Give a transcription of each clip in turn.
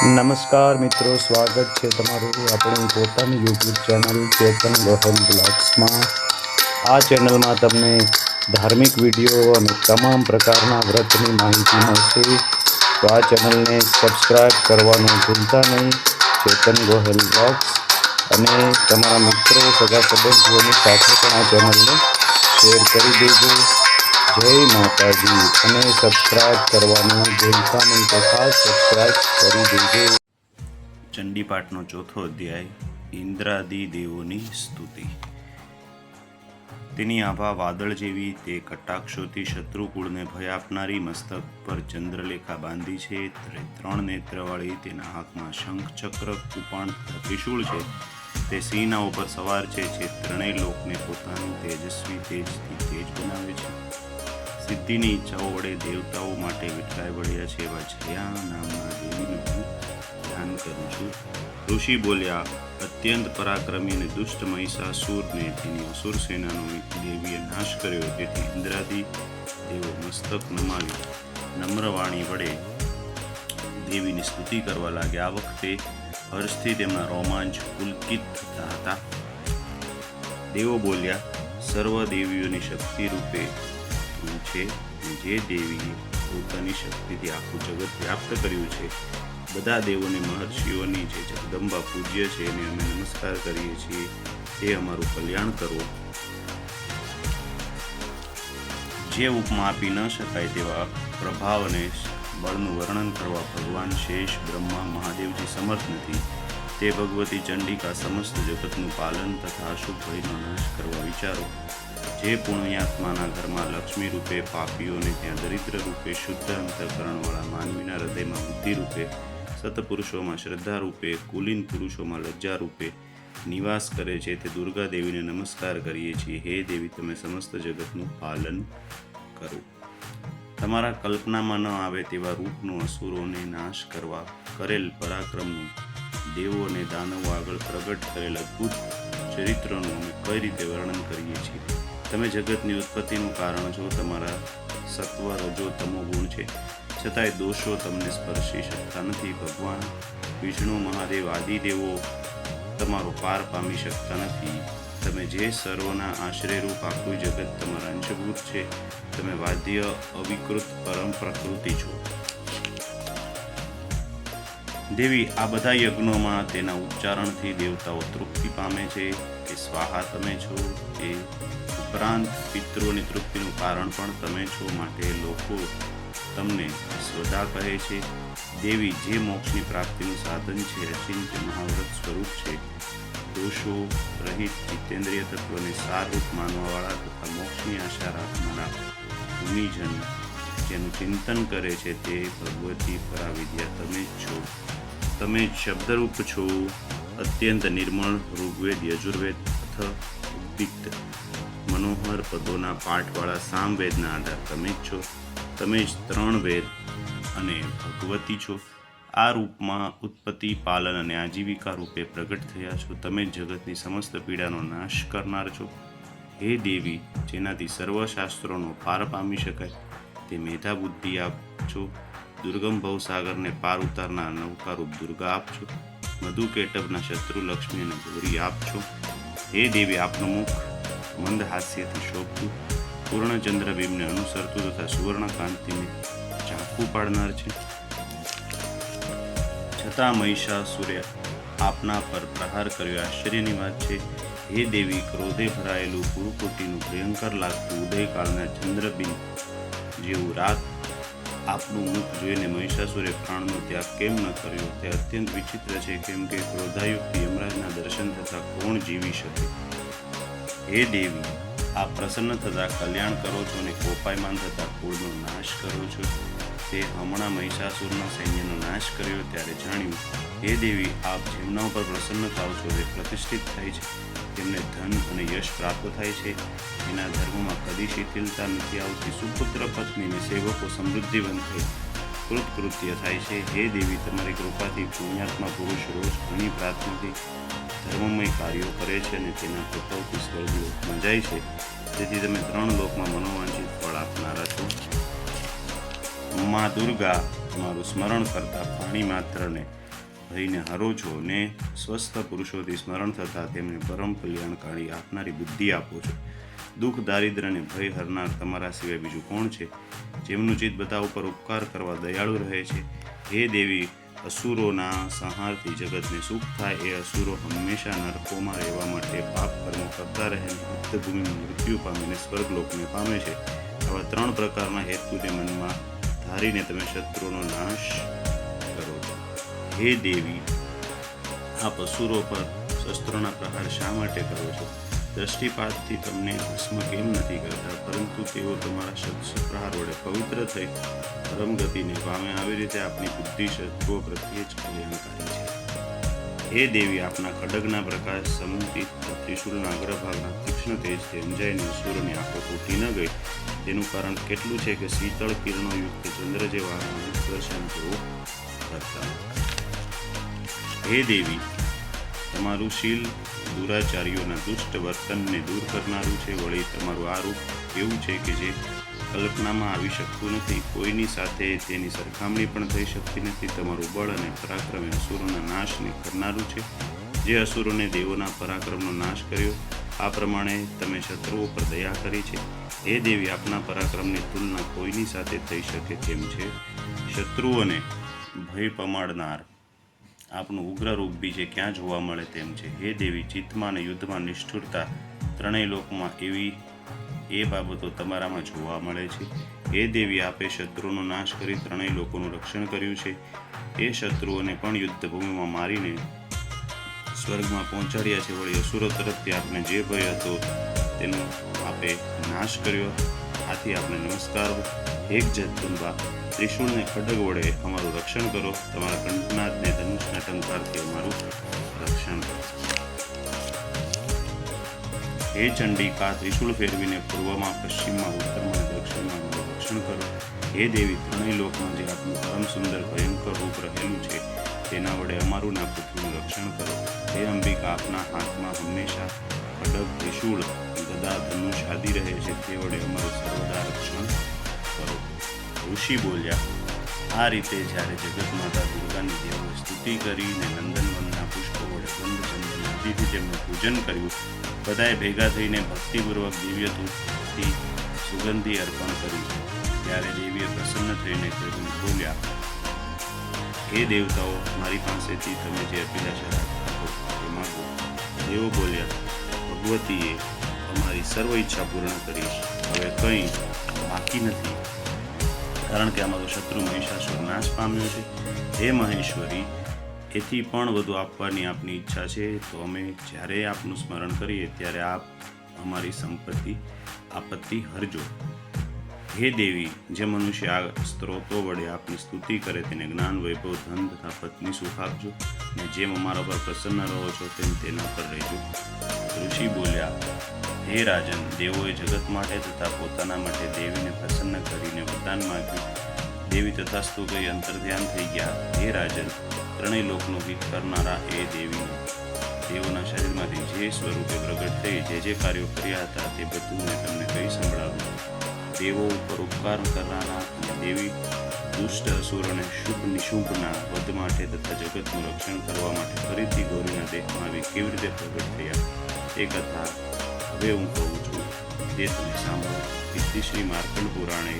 નમસ્કાર મિત્રો, સ્વાગત છે તમારું આપણી પોતાની યુટ્યુબ ચેનલ ચેતન ગોહન બ્લોગ્સમાં. આ ચેનલમાં તમને ધાર્મિક વીડિયો અને તમામ પ્રકારના વ્રતની માહિતી મળશે. તો આ ચેનલને સબસ્ક્રાઈબ કરવાનું ભૂલતા નહીં. ચેતન ગોહેલ બ્લોગ્સ અને તમારા મિત્રો, સગા સંબંધીઓની સાથે પણ આ ચેનલને શેર કરી દેજો. જય માતાજી. અને સબસ્ક્રાઈબ કરવાનું ભૂલતા નહીં. તો ખાસ સબસ્ક્રાઈબ કરી દેજો. ચંડીપાઠનો ચોથો અધ્યાય, ઇન્દ્રાદિ દેવોની સ્તુતિ. તેની આભા વાદળ જેવી, તે કટાક્ષોથી શત્રુકુળને ભય આપનારી મસ્તક પર ચંદ્રલેખા બાંધી છે. ત્રણ નેત્રવાળી તેના હાથમાં શંખ, ચક્ર, કુપાણ તથા છે. તે સિંહના ઉપર સવાર છે. જે ત્રણેય લોકને પોતાનું તેજસ્વી તેજથી તેજ બનાવે છે. સિદ્ધિની ઈચ્છાઓ વડે દેવતાઓ માટે વિટકાઈ વળ્યા છે એવા જયા નામના દેવીનું હું ધ્યાન કરું છું. ઋષિ બોલ્યા, અત્યંત પરાક્રમી અને દુષ્ટ મહિષાસુરને તેની અસુર સેનાનો દેવીએ નાશ કર્યો તેથી ઇન્દ્રાદી દેવો મસ્તક નમાવી નમ્રવાણી વડે દેવીની સ્તુતિ કરવા લાગ્યા. આ વખતે હર્ષથી તેમના રોમાંચ પુલકિત થતા હતા. દેવો બોલ્યા, સર્વ દેવીઓની શક્તિ રૂપે તું છે. જે દેવીએ પોતાની શક્તિથી આખું જગત વ્યાપ્ત કર્યું છે. બધા દેવોને મહર્ષિઓની જે જગદંબા પૂજ્ય છે એને અમે નમસ્કાર કરીએ છીએ. તે અમારું કલ્યાણ કરો. જે ઉપમા આપી ન શકાય તેવા પ્રભાવ અને બળનું વર્ણન કરવા ભગવાન શેષ બ્રહ્મા મહાદેવજી સમર્થ નથી. તે ભગવતી ચંડિકા સમસ્ત જગતનું પાલન તથા અશુભ ભયનો નાશ કરવા વિચારો. જે પુણ્યાત્માના ઘરમાં લક્ષ્મી રૂપે પાપીઓને ત્યાં દરિદ્ર રૂપે શુદ્ધ અંતકરણવાળા માનવીના હૃદયમાં બુદ્ધિ રૂપે, સતપુરુષોમાં શ્રદ્ધા રૂપે, કુલીન પુરુષોમાં લજ્જા રૂપે નિવાસ કરે છે તે દુર્ગા દેવીને નમસ્કાર કરીએ છીએ. હે દેવી, તમે સમસ્ત જગતનું પાલન કરો. તમારા કલ્પનામાં ન આવે તેવા રૂપનો અસુરોને નાશ કરવા કરેલ પરાક્રમનું દેવો અને દાનવો આગળ પ્રગટ કરેલ અદ્ભુત ચરિત્રનું અમે કઈ રીતે વર્ણન કરીએ છીએ? તમે જગતની ઉત્પત્તિનું કારણ છો, તમારા સત્વ રજો તમો ગુણ છે. છતાંય દોષો તમને સ્પર્શી શકતા નથી. ભગવાન, વિષ્ણુ, મહાદેવ, આદિદેવો તમારો પાર પામી શકતા નથી. તમે જે સર્વના આશ્રયરૂપ આખું જગત તમારા અંશભૂત છે. તમે વાદ્ય અવિકૃત પરમ પ્રકૃતિ છો. દેવી આ બધા યજ્ઞોમાં તેના ઉચ્ચારણથી દેવતાઓ તૃપ્તિ પામે છે, કે સ્વાહા તમે છો એ ઉપરાંત પિતૃઓની તૃપ્તિનું કારણ પણ તમે છો માટે લોકો તમને સ્વદા કહે છે. દેવી જે મોક્ષની પ્રાપ્તિનું સાધન છે અચિંત્ય મહાવ્રત સ્વરૂપ છે. દોષો રહિત જીતેન્દ્રિય તત્વને સારરૂપ માનવાવાળા તથા મોક્ષની આશા રાખનારા ભૂમિજન જેનું ચિંતન કરે છે તે ભગવતી પરાવિદ્યા તમે જ છો. તમે શબ્દરૂપ છો, અત્યંત નિર્મળ ઋગ્વેદ, યજુર્વેદ અથ ઉદ્દિક્ત મનોહર પદોના પાઠવાળા સામવેદના આધાર તમે જ છો. તમે જ ત્રણ વેદ અને ભગવતી છો. આ રૂપમાં ઉત્પત્તિ, પાલન અને આજીવિકા રૂપે પ્રગટ થયા છો. તમે જગતની સમસ્ત પીડાનો નાશ કરનાર છો. હે દેવી, જેનાથી સર્વ શાસ્ત્રોનો પાર પામી શકાય, તે મેધા બુદ્ધિ આપજો દુર્ગમ ભવસાગરને પાર ઉતારનાર નૌકારૂપ દુર્ગા આપજો મધુ કેટબના શત્રુ લક્ષ્મી અને ગૌરી છો. હે દેવી, આપનું મુખ મંદ હાસ્યથી શોભતું, પૂર્ણચંદ્ર ભીમને અનુસરતું તથા સુવર્ણ કાંતિને ઝાંખું પાડનાર છે. છતાં મહિષાસુરે આપના પર પ્રહાર કર્યો. આશ્ચર્યની વાત છે, હે દેવી, ક્રોધે ભરાયેલું પુરુકોટીનું ભયંકર લાગતું ઉદયકાળના ચંદ્રબિંદ જેવું રાત આપનું મુખ જોઈને મહિષાસુરે પ્રાણનો ત્યાગ કેમ ન કર્યો? તે અત્યંત વિચિત્ર છે, કેમ કે ક્રોધાયુક્ત યમરાજના દર્શન થતાં કોણ જીવી શકે? હે દેવી આપ પ્રસન્ન થતાં કલ્યાણ કરો છો અને કોપાયમાન થતાં કુળનો નાશ કરો છો. તે હમણાં મહિષાસુરના સૈન્યનો નાશ કર્યો ત્યારે જાણ્યું, હે દેવી, આપ જેમના ઉપર પ્રસન્ન થાવ છો તે પ્રતિષ્ઠિત થાય છે, તેમને ધન અને યશ પ્રાપ્ત થાય છે. એના ધર્મમાં કદી શિથિલતા નથી આવતી. સુપુત્ર પત્નીને સેવકો સમૃદ્ધિવંત થઈ કૃતકૃત્ય થાય છે. હે દેવી, તમારી કૃપાથી પુણ્યાત્મા પુરુષ રોજ ઘણી પ્રાર્થનાથી ધર્મમય કાર્યો કરે છે અને તેના પ્રભાવથી સ્વર્ગલોકમાં જાય છે. તેથી તમે ત્રણ લોકમાં મનોવાંછિત ફળ આપનારા છો. મા દુર્ગા તમારું સ્મરણ કરતા પાણી માત્રને ભયને હરો છો ને સ્વસ્થ પુરુષોથી સ્મરણ થતાં તેમને પરમ કલ્યાણકારી આપનારી બુદ્ધિ આપો છો. દુઃખ દારિદ્ર અને ભય હરનાર તમારા સિવાય બીજું કોણ છે? જેમનું ચિત્ત બધા ઉપર ઉપકાર કરવા દયાળુ રહે છે. હે દેવી, અસુરોના સંહારથી જગતને સુખ થાય, એ અસુરો હંમેશા નરકોમાં રહેવા માટે પાપ કર્મો કરતા રહે યુદ્ધભૂમિમાં મૃત્યુ પામીને સ્વર્ગલોકને પામે છે. આવા ત્રણ પ્રકારના હેતુ તે મનમાં ધારીને તમે શત્રુનો નાશ કરો. છો હે દેવી, આ અસુરો પર શસ્ત્રોના પ્રહાર શા માટે કરો છો? દ્રષ્ટિપાતથી તમને ભસ્મ કેમ નથી કરતા? પરંતુ તેઓ તમારા શસ્ત્ર પ્રહાર વડે પવિત્ર થઈ પરમગતિને પામે. આવી રીતે આપની બુદ્ધિ શત્રુઓ પ્રત્યે જ કલ્યાણકારી છે. હે દેવી, આપના ખડગના પ્રકાશ સમુદિત ત્રિશુલના અગ્રભાગના તીક્ષ્ણ તેજથી અંજાઈને અસુરોની આંખો તૂટી ન ગઈ. તેનું કારણ કેટલું છે કે શીતળ કિરણોયુક્ત ચંદ્ર જેવા દર્શન તેઓ કરતા હે દેવી, તમારું શીલ દુરાચારીઓના દુષ્ટ વર્તનને દૂર કરનારું છે વળી તમારું આ રૂપ એવું છે કે જે કલ્પનામાં આવી શકતું નથી. કોઈની સાથે તેની સરખામણી પણ થઈ શકતી નથી. તમારું બળ અને પરાક્રમ અસુરોના નાશને કરનારું છે. જે અસુરોને દેવોના પરાક્રમનો નાશ કર્યો, આ પ્રમાણે તમે શત્રુઓ પર દયા કરી છે. હે દેવી આપના પરાક્રમની તુલના કોઈની સાથે થઈ શકે તેમ છે? શત્રુઓને ભય પમાડનાર આપનું ઉગ્ર રૂપ બી જે ક્યાં જોવા મળે તેમ છે? હે દેવી, ચિત્તમાં અને યુદ્ધમાં નિષ્ઠુરતા ત્રણેય લોકમાં એવી એ બાબતો તમારામાં જોવા મળે છે? હે દેવી, આપે શત્રુનો નાશ કરી ત્રણેય લોકોનું રક્ષણ કર્યું છે. એ શત્રુઓને પણ યુદ્ધભૂમિમાં મારીને સ્વર્ગમાં પહોંચાડ્યા છે વળી અસુરો તરફથી આપને જે ભય હતો તેનો આપે નાશ કર્યો. આથી આપણે નમસ્કાર. એક જગદંબા ત્રિશુળને ખડગ વડે અમારું રક્ષણ કરો. તમારા કંઠનાથને ધનુષના ટંકારથી અમારું રક્ષણ. કરો હે ચંડિકા, ત્રિશુળ ફેરવીને પૂર્વમાં, પશ્ચિમમાં, ઉત્તરમાં દક્ષિણમાં રક્ષણ કરો. હે દેવી, ત્રણેય લોકમાં જે આપનું પરમ સુંદર ભયંકર રૂપ રહેલું છે, તેના વડે અમારું ના પૃથ્વીનું રક્ષણ કરો. હે અંબિકા, આપના હાથમાં હંમેશા ખડગ ત્રિશુળ, ગદા, ધનુષ આદિ રહે છે. તે વડે અમારું સર્વદા રક્ષણ કરો. ઋષિ બોલ્યા, આ રીતે જ્યારે જગત માતા દુર્ગાની દેવો સ્તુતિ કરીને નંદનવનના પુષ્પો વડે ગંધચંદન નદીથી તેમનું પૂજન કર્યું, બધાએ ભેગા થઈને ભક્તિપૂર્વક દિવ્ય ધૂપથી સુગંધી અર્પણ કરી. ત્યારે દેવીએ પ્રસન્ન થઈને કહ્યું બોલ્યા, હે દેવતાઓ, મારી પાસેથી તમે જે અભિલાષા રાખો એ માગો. દેવો બોલ્યા ભગવતીએ અમારી સર્વ ઈચ્છા પૂર્ણ કરી હવે કંઈ બાકી નથી. કારણ કે અમારો શત્રુ મહિષાસુર નાશ પામ્યો છે. હે મહેશ્વરી, એથી પણ વધુ આપવાની આપની ઈચ્છા છે, તો અમે જ્યારે આપનું સ્મરણ કરીએ, ત્યારે આપ અમારી સંપત્તિ, આપત્તિ હરજો. હે દેવી, જે મનુષ્ય આ સ્ત્રોતો વડે આપની સ્તુતિ કરે તેને જ્ઞાન, વૈભવ, ધન તથા પત્ની સુખ આપજો. ને જેમ અમારા પર પ્રસન્ન રહો છો, તેમ તેના પર રહેજો. ઋષિ બોલ્યા, હે રાજન, દેવોએ જગત માટે તથા પોતાના માટે દેવીને પ્રસન્ન કરીને વરદાન માગ્યું. દેવી તથાસ્તુ અંતર અંતર્ધ્યાન થઈ ગયા. હે રાજન, ત્રણેય લોકનો હિત કરનારા એ દેવી દેવોના શરીરમાંથી જે સ્વરૂપે પ્રગટ થઈ, જે જે કાર્યો કર્યા હતા તે બધું મેં તમને કહી સંભળાવ્યું. દેવો ઉપર ઉપકાર કરનારા અને દેવી દુષ્ટ અસુરોને શુભ નિશુભના વધ માટે તથા જગતનું રક્ષણ કરવા માટે ફરીથી ગૌરીના દેહમાં આવી કેવી રીતે પ્રગટ થયા એ કથા હવે હું કહું છું. તે તમે સાંભળો. ઇતિ શ્રી માર્કંડ પુરાણે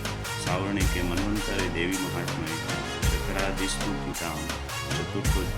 સાવરણી કે મન્વંતરે દેવી મહાત્મય ચક્રાદિસ્તુ પિતામ ચતુર્ભુજ